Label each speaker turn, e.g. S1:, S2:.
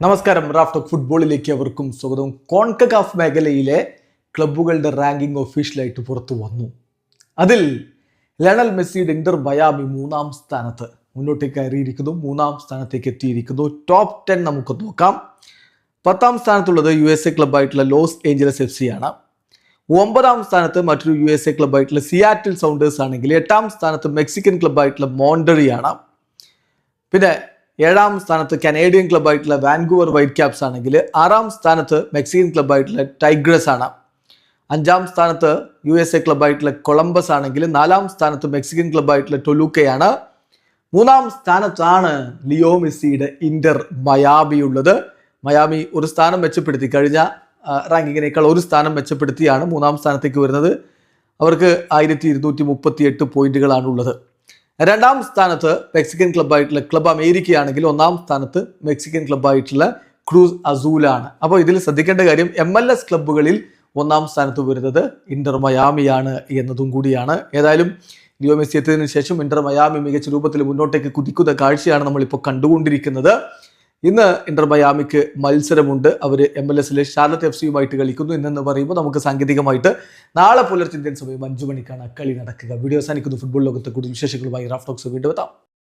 S1: നമസ്കാരം. റാഫ്റ്റ് ഫുട്ബോളിലേക്ക് അവർക്കും സ്വാഗതം. കോൺകകാഫ് മേഖലയിലെ ക്ലബ്ബുകളുടെ റാങ്കിംഗ് ഒഫീഷ്യലായിട്ട് പുറത്തു വന്നു. അതിൽ ലണൽ മെസ്സിയുടെ ഇന്റർ മയാമി മൂന്നാം സ്ഥാനത്ത് മുന്നോട്ടേക്ക് കയറിയിരിക്കുന്നു. മൂന്നാം സ്ഥാനത്തേക്ക് എത്തിയിരിക്കുന്നു. ടോപ്പ് ടെൻ നമുക്ക് നോക്കാം. പത്താം സ്ഥാനത്തുള്ളത് യു എസ് എ ക്ലബ്ബായിട്ടുള്ള ലോസ് ഏഞ്ചലസ് എഫ് സി ആണ് ഒമ്പതാം സ്ഥാനത്ത് മറ്റൊരു യു എസ് എ ക്ലബ്ബായിട്ടുള്ള സിയാറ്റിൽ സൗണ്ടേഴ്സ് ആണെങ്കിൽ എട്ടാം സ്ഥാനത്ത് മെക്സിക്കൻ ക്ലബ്ബായിട്ടുള്ള മോണ്ടറിയാണ്. പിന്നെ ഏഴാം സ്ഥാനത്ത് കനേഡിയൻ ക്ലബ്ബായിട്ടുള്ള വാൻകൂവർ വൈറ്റ് ക്യാപ്സ് ആണെങ്കിൽ ആറാം സ്ഥാനത്ത് മെക്സിക്കൻ ക്ലബ്ബായിട്ടുള്ള ടൈഗ്രസ് ആണ്. അഞ്ചാം സ്ഥാനത്ത് യു എസ് എ ക്ലബ്ബായിട്ടുള്ള കൊളംബസ് ആണെങ്കിൽ നാലാം സ്ഥാനത്ത് മെക്സിക്കൻ ക്ലബ്ബായിട്ടുള്ള ടൊലൂക്കയാണ്. മൂന്നാം സ്ഥാനത്താണ് ലിയോ മെസ്സിയുടെ ഇന്റർ മയാമി ഉള്ളത്. മയാമി ഒരു സ്ഥാനം മെച്ചപ്പെടുത്തി. കഴിഞ്ഞ റാങ്കിങ്ങിനേക്കാൾ ഒരു സ്ഥാനം മെച്ചപ്പെടുത്തിയാണ് മൂന്നാം സ്ഥാനത്തേക്ക് വരുന്നത്. അവർക്ക് ആയിരത്തി ഇരുന്നൂറ്റി മുപ്പത്തി എട്ട് പോയിന്റുകളാണ് ഉള്ളത് രണ്ടാം സ്ഥാനത്ത് മെക്സിക്കൻ ക്ലബ്ബായിട്ടുള്ള ക്ലബ് അമേരിക്കയാണെങ്കിൽ ഒന്നാം സ്ഥാനത്ത് മെക്സിക്കൻ ക്ലബ്ബായിട്ടുള്ള ക്രൂസ് അസൂലാണ്. അപ്പോൾ ഇതിൽ ശ്രദ്ധിക്കേണ്ട കാര്യം എം എൽ എസ് ക്ലബ്ബുകളിൽ ഒന്നാം സ്ഥാനത്ത് വരുന്നത് ഇന്റർ മയാമിയാണ് എന്നതും കൂടിയാണ്. ഏതായാലും ലിയോ മെസ്സി എത്തിയതിനു ശേഷം ഇന്റർ മയാമി മികച്ച രൂപത്തിൽ മുന്നോട്ടേക്ക് കുതിക്കുന്ന കാഴ്ചയാണ് നമ്മളിപ്പോൾ കണ്ടുകൊണ്ടിരിക്കുന്നത്. ഇന്ന് ഇന്റർ മയാമിക്ക് മത്സരമുണ്ട്. അവർ എം എൽ എസിലെ ഷാർലറ്റ് എഫ് സിയുമായിട്ട് കളിക്കുന്നു. ഇന്നെന്ന് പറയുമ്പോൾ നമുക്ക് സാങ്കേതികമായിട്ട് നാളെ പുലർച്ചെ ഇന്ത്യൻ സമയം അഞ്ചു മണിക്കാണ് കളി നടക്കുക. വീഡിയോ അവസാനിക്കുന്നു. ഫുട്ബോൾ ലോകത്തെ കൂടുതൽ വിശേഷങ്ങളുമായി റാഫ്റ്റോക്സ് വീണ്ടും എത്താം.